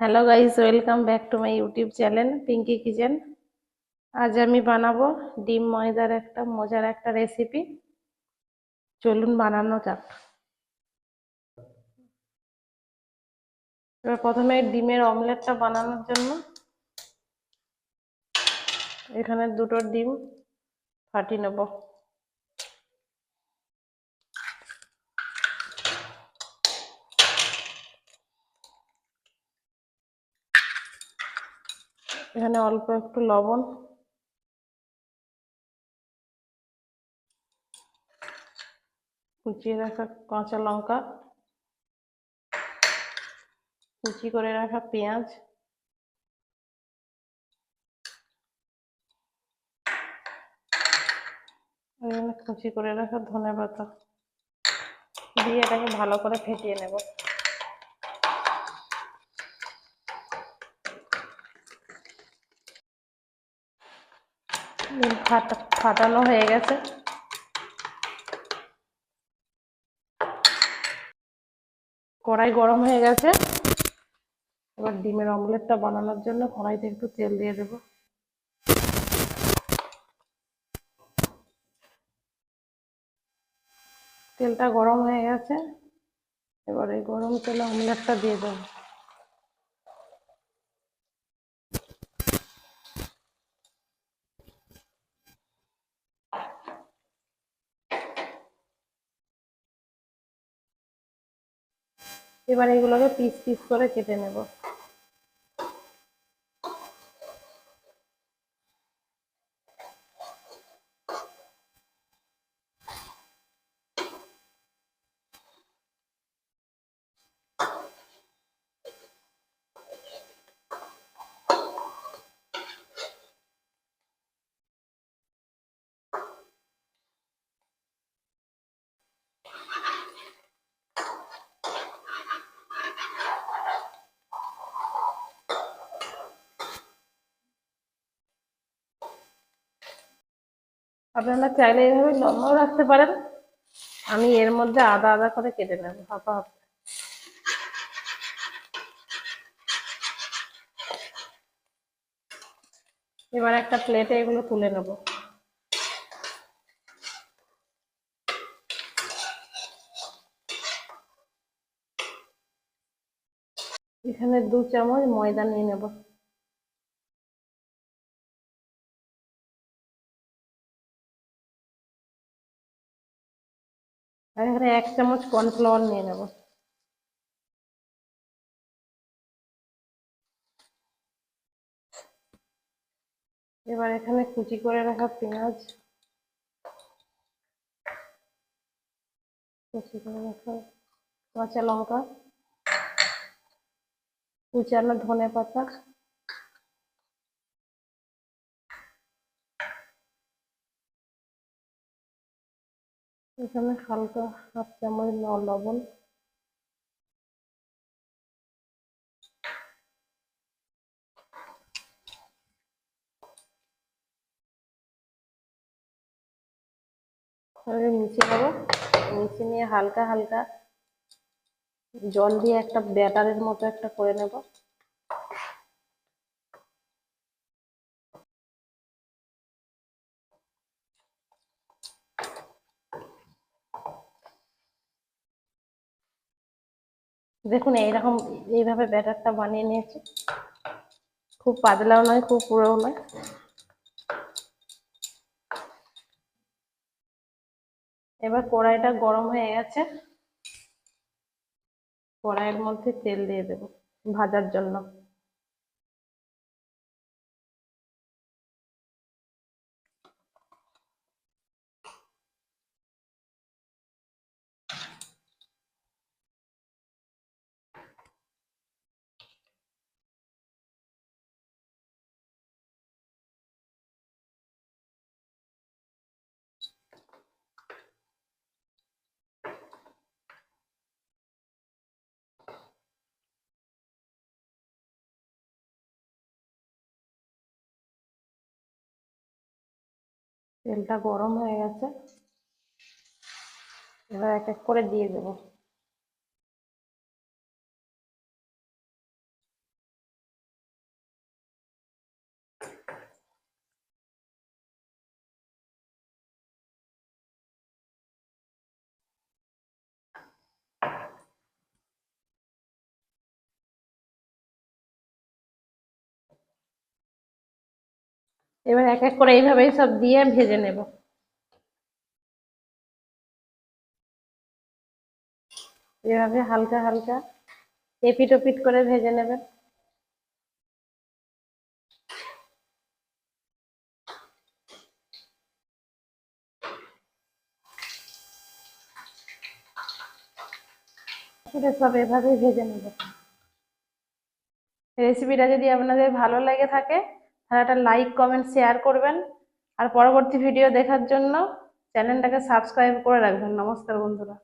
Hello guys welcome back to my YouTube channel Pinky kitchen আজ আমি বানাবো ডিম ময়দার একটা মজার একটা রেসিপি চলুন বানানো যাক। এবার প্রথমে ডিমের অমলেটটা বানানোর জন্য এখানে দুটো ডিম ফাটিয়ে নেব। এখানে অল্প একটু লবণ। কুচিয়ে রাখা কাঁচা লঙ্কা। কুচি করে রাখা পেঁয়াজ। কুচি করে রাখা ধনে পাতা দিয়ে এটাকে ভালো করে ফেটিয়ে নেব ডিম ফাটা, ফাটানো হয়ে গেছে। কড়াই গরম হয়ে গেছে। এবার ডিমের অমলেটটা বানানোর জন্য কড়াইতে একটু তেল দিয়ে দেব। তেলটা গরম হয়ে গেছে। এবার এই গরম তেলে অমলেটটা দিয়ে দেবো। এবার এগুলোকে পিস পিস করে কেটে নেব। আপনারা চাইলে এইভাবে লম্বাও রাখতে পারেন। আমি এর মধ্যে আদা আদা করে কেটে নেব, হাফা হাফা। এবার একটা প্লেটে এগুলো তুলে নেব। এখানে দু চামচ ময়দা নিয়ে নেব। আর এখানে এক চামচ কর্নফ্লাওয়ার নিয়ে নেব। এবার এখানে কুচি করে রাখা পেঁয়াজ। কুচি করে রাখা কাঁচা লঙ্কা। কুচানো ধনে পাতা। এখানে হালকা হাফ চামচ লবণ। মিশিয়ে নেব। মিশিয়ে নিয়ে হালকা হালকা জল দিয়ে একটা ব্যাটারের মতো একটা করে নেব। দেখুন, এইরকম এইভাবে ব্যাটারটা বানিয়ে নিয়েছি। খুব পাতলাও নয়, খুব পুরোও নয়। এবার কড়াইটা গরম হয়ে গেছে। কড়াইয়ের মধ্যে তেল দিয়ে দেব ভাজার জন্য। তেলটা গরম হয়ে গেছে। এবার এক এক করে দিয়ে দেবো। এবার এক এক করে এইভাবেই সব দিয়ে ভেজে নেব। এভাবে হালকা হালকা এপিট ওপিট করে ভেজে নেবেন। সব এভাবে ভেজে নেব। রেসিপিটা যদি আপনাদের ভালো লেগে থাকে তাহলে একটা লাইক কমেন্ট শেয়ার করবেন। আর পরবর্তী ভিডিও দেখার জন্য চ্যানেলটাকে সাবস্ক্রাইব করে রাখবেন। নমস্কার বন্ধুরা।